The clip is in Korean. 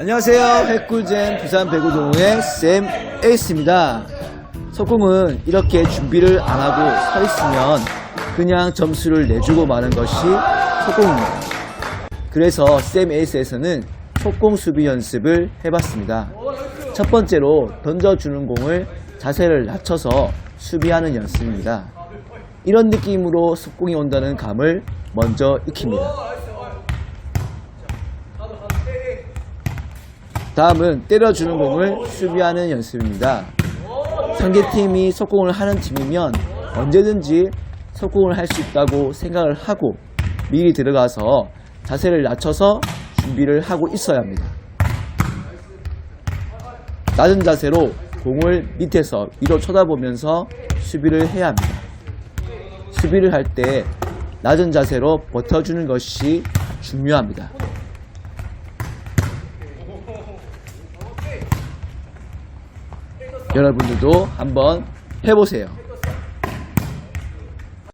안녕하세요. 핵꿀잼 부산 배구 동호회 쌤 에이스입니다. 석공은 이렇게 준비를 안 하고 서 있으면 그냥 점수를 내주고 마는 것이 석공입니다. 그래서 쌤 에이스에서는 속공 수비 연습을 해봤습니다. 첫 번째로 던져주는 공을 자세를 낮춰서 수비하는 연습입니다. 이런 느낌으로 속공이 온다는 감을 먼저 익힙니다. 다음은 때려주는 공을 수비하는 연습입니다. 상대팀이 속공을 하는 팀이면 언제든지 속공을 할 수 있다고 생각을 하고 미리 들어가서 자세를 낮춰서 준비를 하고 있어야 합니다. 낮은 자세로 공을 밑에서 위로 쳐다보면서 수비를 해야 합니다. 수비를 할 때 낮은 자세로 버텨주는 것이 중요합니다. 여러분들도 한번 해보세요.